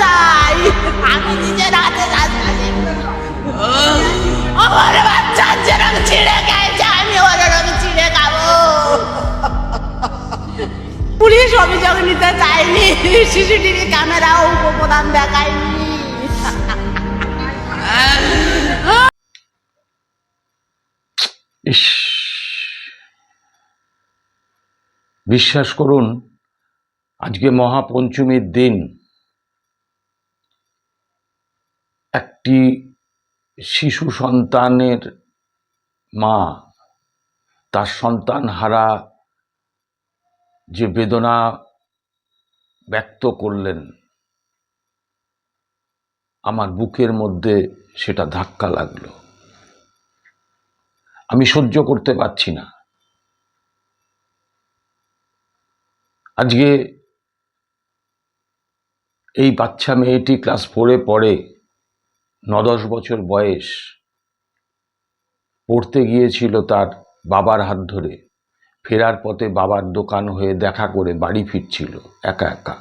চাই আমি নিজের হাতে আমার বাচ্চা যেরকম ছিঁড়ে গেছে আমি ওরকম ছিঁড়ে খাব। পুলিশ অভিযোগ নিতে চাইনি, সিসিটিভি ক্যামেরাও দেখায়নি। বিশ্বাস করুন, আজকে মহাপঞ্চমীর দিন। একটি শিশু সন্তানের মা, তার সন্তান হারা যে বেদনা ব্যক্ত করলেন, আমার বুকের মধ্যে সেটা ধাক্কা লাগল। আমি সহ্য করতে পারছি না। আজকে এই বাচ্চা মেয়েটি ক্লাস ফোরে পড়ে ন দশ বছর বয়স, পড়তে গিয়েছিল তার বাবার হাত ধরে। ফেরার পথে বাবার দোকান হয়ে দেখা করে বাড়ি ফিরছিল একা একা।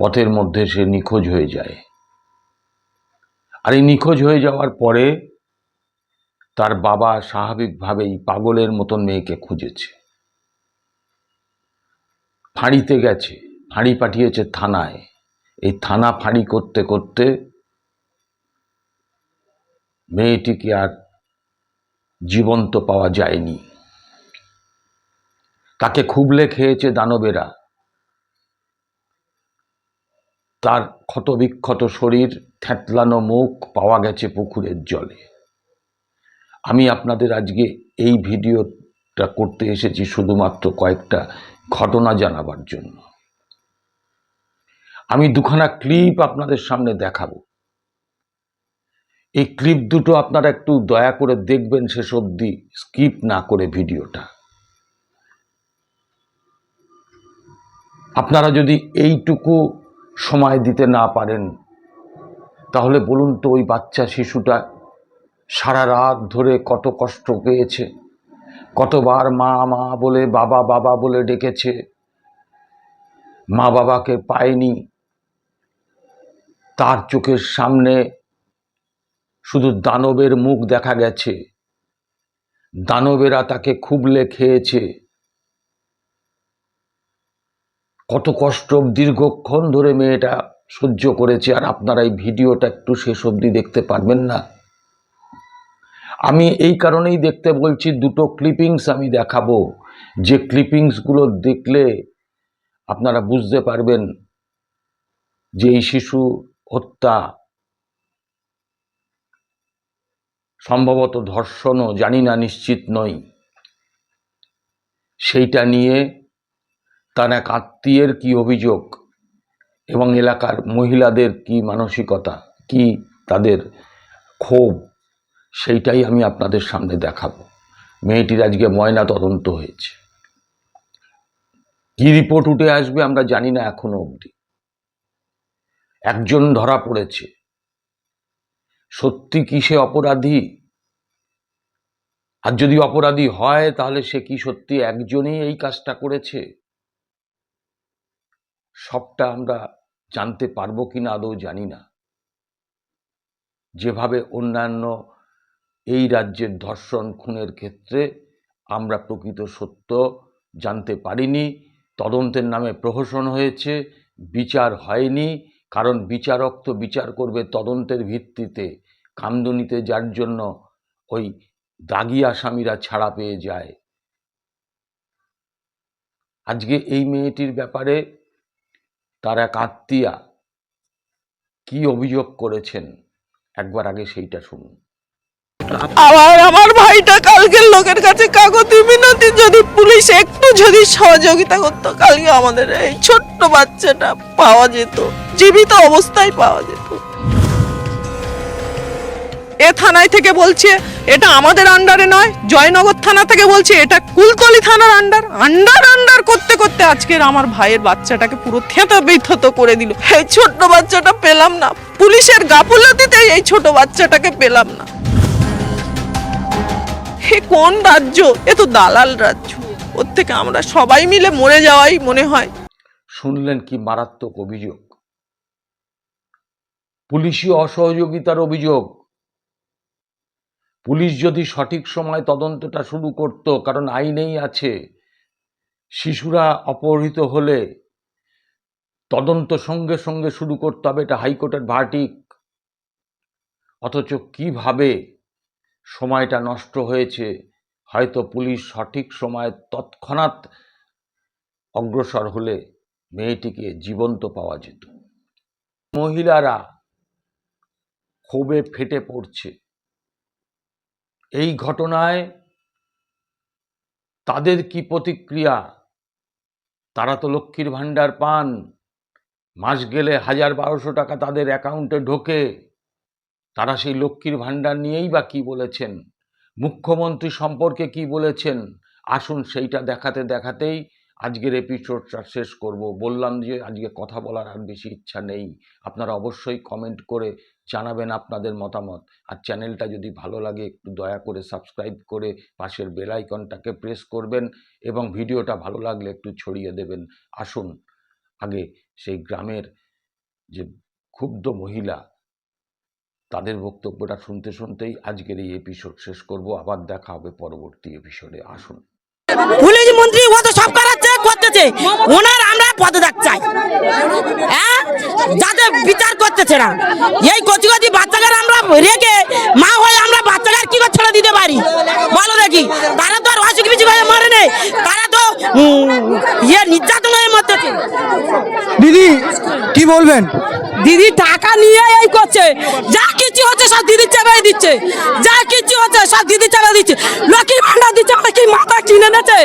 পথের মধ্যে সে নিখোঁজ হয়ে যায়। আর এই নিখোঁজ হয়ে যাওয়ার পরে তার বাবা স্বাভাবিকভাবেই পাগলের মতন মেয়েকে খুঁজেছে। ফাঁড়িতে গেছে, ফাঁড়ি পাঠিয়েছে থানায়। এই থানা ফাঁড়ি করতে করতে মেয়েটিকে আর জীবন্ত পাওয়া যায়নি। তাকে খুবলে খেয়েছে দানবেরা। তার ক্ষতবিক্ষত শরীর থ্যাতলানো মুখ পাওয়া গেছে পুকুরের জলে। আমি আপনাদের আজকে এই ভিডিওটা করতে এসেছি শুধুমাত্র কয়েকটা ঘটনা জানাবার জন্য। আমি দুখানা ক্লিপ আপনাদের সামনে দেখাবো। এই ক্লিপ দুটো আপনারা একটু দয়া করে দেখবেন শেষ অবধি, স্কিপ না করে ভিডিওটা। আপনারা যদি এইটুকু সময় দিতে না পারেন, তাহলে বলুন তো ওই বাচ্চা শিশুটা সারা রাত ধরে কত কষ্ট পেয়েছে, কতবার মা মা বলে, বাবা বাবা বলে ডেকেছে মা বাবাকে পায়নি, তার চোখের সামনে শুধু দানবের মুখ দেখা গেছে। দানবেরা তাকে খুবলে খেয়েছে। কত কষ্ট দীর্ঘক্ষণ ধরে মেয়েটা সহ্য করেছে, আর আপনারা এই ভিডিওটা একটু শেষ অবধি দেখতে পারবেন না। আমি এই কারণেই দেখতে বলছি, দুটো ক্লিপিংস আমি দেখাবো। যে ক্লিপিংসগুলো দেখলে আপনারা বুঝতে পারবেন যে এই শিশু হত্যা সম্ভবত ধর্ষণও জানি না নিশ্চিত নই। সেইটা নিয়ে তার এক আত্মীয়ের কী অভিযোগ এবং এলাকার মহিলাদের কি মানসিকতা, কি তাদের ক্ষোভ, সেইটাই আমি আপনাদের সামনে দেখাবো। মেয়েটির আজকে ময়না তদন্ত হয়েছে। কি রিপোর্ট উঠে আসবে আমরা জানি না এখনও অবধি। একজন ধরা পড়েছে। সত্যি কি সে অপরাধী? আর যদি অপরাধী হয়, তাহলে সে কি সত্যি একজনই এই কাজটা করেছে? সবটা আমরা জানতে পারব কিনা আদৌ জানি না। যেভাবে অন্যান্য এই রাজ্যের ধর্ষণ খুনের ক্ষেত্রে আমরা প্রকৃত সত্য জানতে পারিনি, তদন্তের নামে প্রহসন হয়েছে, বিচার হয়নি কারণ বিচারক তো বিচার করবে তদন্তের ভিত্তিতে, কামদুনিতে যার জন্য ওই দাগি আসামিরা ছাড়া পেয়ে যায়। আজকে এই মেয়েটির ব্যাপারে তার এক আত্মীয়া কি অভিযোগ করেছেন? একবার আগে সেইটা শুনুন। আবার আমার ভাইটা কালকের লোকের কাছে কাগতি মিনতি, যদি পুলিশ একটু যদি সহযোগিতা করতো, কালকে আমাদের এই ছোট্ট বাচ্চাটা পাওয়া যেত, জীবিত অবস্থায় পাওয়া যেত। এ থানায় থেকে বলছে, এটা আমাদের আন্ডারে নয়, জয়নগর থানা থেকে বলছে, এটা কুলতলি থানার আন্ডার আন্ডার আন্ডার করতে করতে আজকের আমার ভাইয়ের বাচ্চাটাকে পুরো থেতো বিথত করে দিল। এই ছোট্ট বাচ্চাটা পেলাম না, পুলিশের গাফুলতিতে এই ছোট বাচ্চাটাকে পেলাম না। এ কোন রাজ্য? এ তো দালাল রাজ্য। ওর থেকে আমরা সবাই মিলে মরে যাওয়াই মনে হয়। শুনলেন কি মারাত্মক অভিযোগ? পুলিশি অসহযোগিতার অভিযোগ। পুলিশ যদি সঠিক সময় তদন্তটা শুরু করত, কারণ আইনেই আছে, শিশুরা অপহৃত হলে তদন্ত সঙ্গে সঙ্গে শুরু করতে হবে, এটা হাইকোর্টের ভার্টিক অথচ কীভাবে সময়টা নষ্ট হয়েছে, হয়তো পুলিশ সঠিক সময়ে তৎক্ষণাৎ অগ্রসর হলে মেয়েটিকে জীবন্ত পাওয়া যেত। মহিলারা ক্ষোভে ফেটে পড়ছে। এই ঘটনায় তাদের কি প্রতিক্রিয়া? তারা তো লক্ষ্মীর ভাণ্ডার পান। মাস গেলে হাজার বারোশো টাকা তাদের অ্যাকাউন্টে ঢোকে। তারা সেই লক্ষ্মীর ভাণ্ডার নিয়েই বা কি বলেছেন? মুখ্যমন্ত্রী সম্পর্কে কি বলেছেন? আসুন সেইটা দেখাতে দেখাতেই আজকের এপিসোডটা শেষ করব। বললাম যে আজকে কথা বলার আর বেশি ইচ্ছা নেই। আপনারা অবশ্যই কমেন্ট করে জানাবেন আপনাদের মতামত। আর চ্যানেলটা যদি ভালো লাগে একটু দয়া করে সাবস্ক্রাইব করে পাশের বেল আইকনটাকে প্রেস করবেন এবং ভিডিওটা ভালো লাগলে একটু ছড়িয়ে দেবেন। আসুন। আগে সেই গ্রামের যে ক্ষুব্ধ মহিলা তাদের বক্তব্যটা শুনতে শুনতেই আজকের এই এপিসোড শেষ করব। আবার দেখা হবে পরবর্তী এপিসোডে আসুন। পুলিশ মন্ত্রী, ও তো সব করাচ্ছে, করতেছে। ওনার আমরা পদত্যাগ চাই। হ্যাঁ? যাতে বিচার করতেছে না। এই কচি কচি বাচ্চাদের আমরা রেখে, মা হয়ে আমরা বাচ্চাদের কি করে ছেড়ে দিতে পারি? বলো দেখি। তারা তো আর অসুখ বিসুখ হয়ে মরে নেই। তারা তো ইয়ে নির্যাতন দিদি কি বলবেন? দিদি টাকা নিয়ে এই করছে। যা কিছু হচ্ছে সব দিদি চাপাই দিচ্ছে। যা কিছু হচ্ছে সব দিদি চাপাই দিচ্ছে। লক্ষ্মীর ভান্ডার দিচ্ছে আমরা কি মাথা কিনে নেছে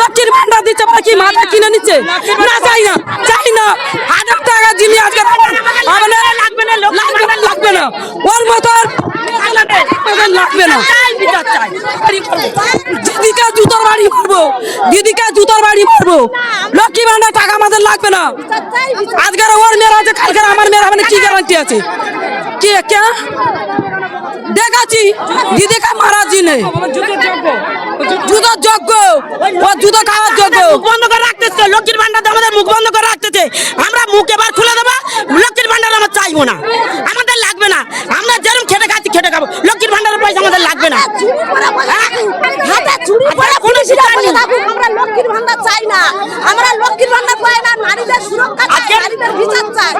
লক্ষ্মীর ভান্ডার দিচ্ছে আমরা কি মাথা কিনে নিচ্ছে? না চাই না চাই না। হাজার টাকা দিলি আজকে আমাদের লাগবে না লাগবে না লাগবে না। ওর মতো আর আমাদের লাগবে না। দিদিকে জুতোর বাড়ি মারবো দিদিকে জুতোর বাড়ি মারবো লক্ষ্মী ভান্ডার টাকা আমাদের লাগবে না। আজকের ওর মেয়েরা আছে, কালকের আমার মেয়েরা মানে কি গ্যারান্টি আছে? কি, কে? দেখাচ্ছি। দিদিকে মারার জিনে জুতো যোগ্য। ও জুতো খাওয়ার যোগ্য। বন্ধ করে রাখতেছে। লক্ষ্মীর ভান্ডার আমাদের মুখ বন্ধ করে রাখতেছে। আমরা মুখ এবার খুলে দেবো। লক্ষ্মীর ভান্ডার আমরা চাইব না আমাদের লাগবে না আমরা যেরকম খেটে খাচ্ছি খেটে খাব লক্ষ্মীর ভান্ডারের পয়সা আমাদের লাগবে না হ্যাঁ? হাতে চুরি করে। থাকুক, আমরা লক্ষ্মীর ভান্ডার চাই না আমরা লক্ষ্মীর ভান্ডার পাই না নারীদের সুরক্ষা চাই নারীদের বিচার চাই